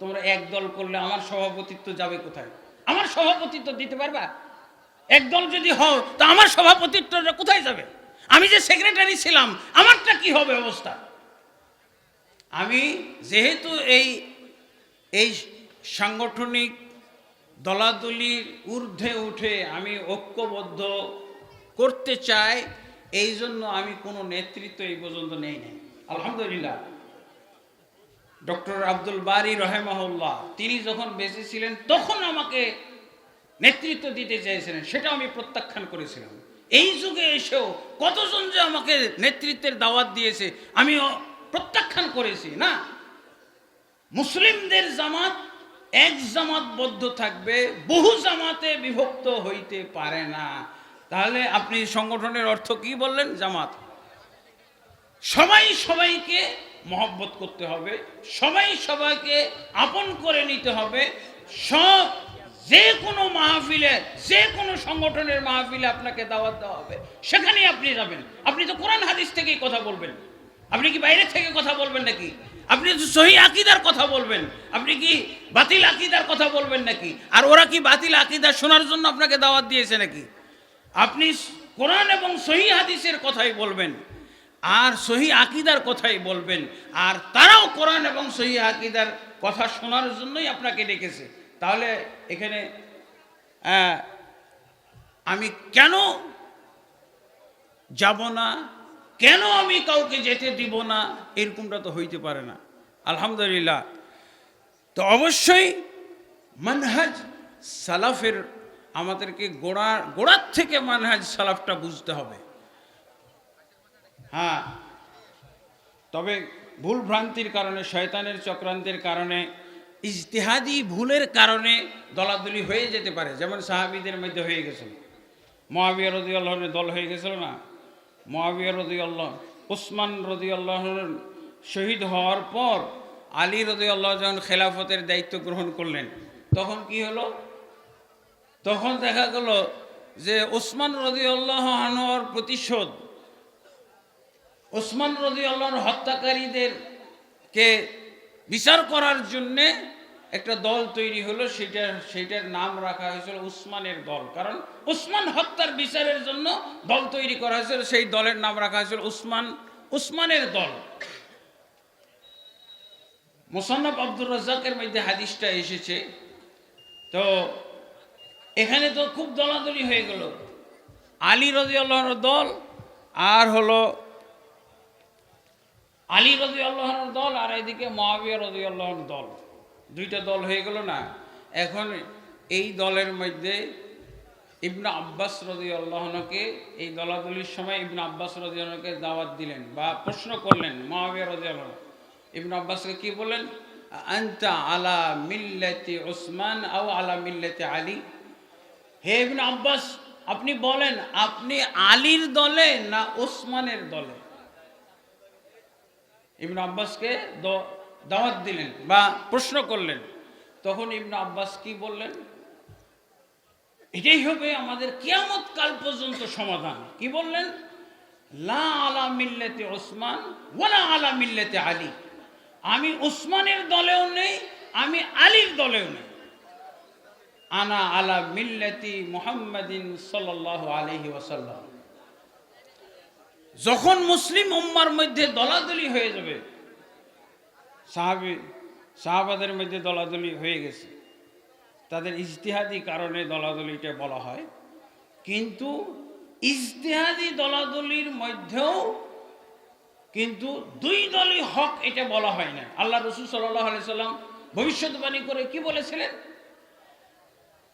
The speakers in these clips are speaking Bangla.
তোমরা এক দল করলে আমার সভাপতিত্ব যাবে কোথায়? আমার সভাপতিত্ব দিতে পারবা? এক দল যদি হও, তা আমার সভাপতিত্বটা কোথায় যাবে? আমি যে সেক্রেটারি ছিলাম, আমারটা কি হবে অবস্থা? আমি যেহেতু এই এই সাংগঠনিক দলাদলির ঊর্ধ্বে উঠে আমি ঐক্যবদ্ধ করতে চাই এই জন্য আমি কোনো নেতৃত্ব এই পর্যন্ত নেই নাই। আলহামদুলিল্লাহ। ডক্টর আব্দুল বারি রহেমাহুল্লাহ, তিনি যখন বেঁচে ছিলেন, তখন আমাকে নেতৃত্ব দিতে চেয়েছিলেন সেটা আমি প্রত্যাখ্যান করেছিলাম। এই যুগে এসেও কতজন যে আমাকে নেতৃত্বের দাওয়াত দিয়েছে আমি প্রত্যাখ্যান করেছি, না? মুসলিমদের জামাত এক জামাতবদ্ধ থাকবে, বহু জামাতে বিভক্ত হইতে পারে না। তাহলে আপনি সংগঠনের অর্থ কি বললেন? জামাত। সবাই সবাইকে মহব্বত করতে হবে, সবাই সবাইকে আপন করে নিতে হবে। সব, যে কোনো মাহফিলে, যে কোনো সংগঠনের মাহফিলে আপনাকে দাওয়াত দেওয়া হবে। সেখানেই আপনি যাবেন। আপনি তো কোরআন হাদিস থেকেই কথা বলবেন। আপনি কি বাইরে থেকে কথা বলবেন নাকি? আপনি তো সহি আকিদার কথা বলবেন। আপনি কি বাতিল আকিদার কথা বলবেন নাকি? আর ওরা কি বাতিল আকিদা শোনার জন্য আপনাকে দাওয়াত দিয়েছে নাকি? আপনি কোরআন এবং সহি হাদিসের কথাই বলবেন। আর সহি আকিদার কথাই বলবেন। আর তারাও কোরআন এবং সহি আকিদার কথা শোনার জন্যই আপনাকে ডেকেছে। তাহলে এখানে আমি কেন যাব না? কেন আমি কাউকে যেতে দিব না? এরকমটা তো হইতে পারে না। আলহামদুলিল্লাহ। তো অবশ্যই মানহাজ সালাফের আমাদেরকে গোড়া, গোড়ার থেকে মানহাজ সালাফটা বুঝতে হবে। হ্যাঁ। তবে ভুল ভ্রান্তির কারণে, শয়তানের চক্রান্তের কারণে, ইজতেহাদি ভুলের কারণে দলাদলি হয়ে যেতে পারে, যেমন সাহাবিদের মধ্যে হয়ে গেছিল। মহাবিয়া রদি আল্লাহনের দল হয়ে গেছিল না? মহাবিয়া রদি আল্লাহ উসমান রদি আল্লাহর শহীদ হওয়ার পর আলী রদি আল্লাহ যখন খেলাফতের দায়িত্ব গ্রহণ করলেন, তখন কি হলো? তখন দেখা গেল যে ওসমান রদি আল্লাহ আনোয়ার প্রতিশোধ ওসমান রদি আল্লাহর হত্যাকারীদেরকে বিচার করার জন্যে একটা দল তৈরি হলো সেটা সেটার নাম রাখা হয়েছিল উসমানের দল। কারণ উসমান হত্যার বিচারের জন্য দল তৈরি করা হয়েছিল, সেই দলের নাম রাখা হয়েছিল উসমান, উসমানের দল। মোসান্নফ আব্দুর রাজ্জাকের মধ্যে হাদিসটা এসেছে। তো এখানে তো খুব দলাদলি হয়ে গেল। আলী রদি আল্লাহর দল আর হলো আলী রদি আল্লাহর দল আর এদিকে মহাবিয়া রদি আল্লাহর দল। দুইটা দল হয়ে গেল না? এখন এই দলের মধ্যে ইবনা আব্বাস রদি আল্লাহনকে এই দলাদলির সময় ইবনা আব্বাস রদি আল্লাহকে দাওয়াত দিলেন বা প্রশ্ন করলেন মহাবিয়া রদি আল্লাহ ইবনা আব্বাসকে কী বললেন? আন্তা আলা মিল্লাতি ওসমান আও আলা মিল্লাতি আলী। হে ইবনে আব্বাস, আপনি বলেন, আপনি আলীর দলে না ওসমানের দলে? ইবনে আব্বাসকে দাওয়াত দিলেন বা প্রশ্ন করলেন। তখন ইবনে আব্বাস কি বললেন? এটাই হবে আমাদের কিয়ামত কাল পর্যন্ত সমাধান। কি বললেন? লা আলা মিল্লেতে ওসমান, ওয়ালা আলা মিল্লেতে আলী। আমি ওসমানের দলেও নেই, আমি আলীর দলেও নেই। আনা আলা মিল্লাতি মুহাম্মাদিন সাল্লাল্লাহু আলাইহি ওয়াসাল্লাম। যখন মুসলিম উম্মার মধ্যে দলাদলি হয়ে যাবে, সাহাবি, সাহাবাদের মধ্যে দলাদলি হয়ে গেছে। তাদের ইজতিহাদি কারণে দলাদলিটা বলা হয়। কিন্তু ইজতিহাদি দলাদলির মধ্যেও কিন্তু দুই দলই হক এটা বলা হয় না। আল্লাহ রসুল সাল্লাহ সাল্লাম ভবিষ্যৎবাণী করে কি বলেছিলেন?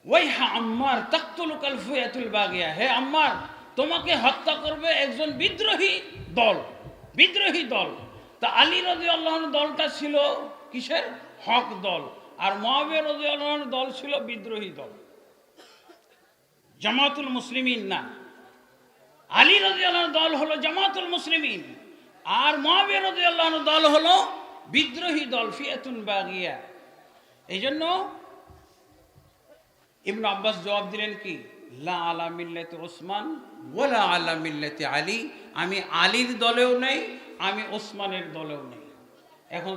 ওই হা আম্মার তাক্তুলুকাল ফুয়াতুল বাগিয়া। হে আম্মার তোমাকে হত্যা করবে একজন বিদ্রোহী দল বিদ্রোহী দল। তা আলী রদি আল্লাহর দলটা ছিল কিসের? হক দল। আর মহাবীর রদি আল্লাহর দল ছিল বিদ্রোহী দল। জামাতুল মুসলিমিন না। আলী রদি আল্লাহর দল হলো জামাতুল মুসলিমিন। আর মহাবীর রদি আল্লাহর দল হলো বিদ্রোহী দল, ফিয়াতুন বাগিয়া। এই জন্য ইবন আব্বাস জবাব দিলেন কি? লা আলা মিল্লাতে ওসমান ওয়ালা আলা মিল্লাতে আলী। আমি আলীর দলেও নেই, আমি ওসমানের দলেও নেই। এখন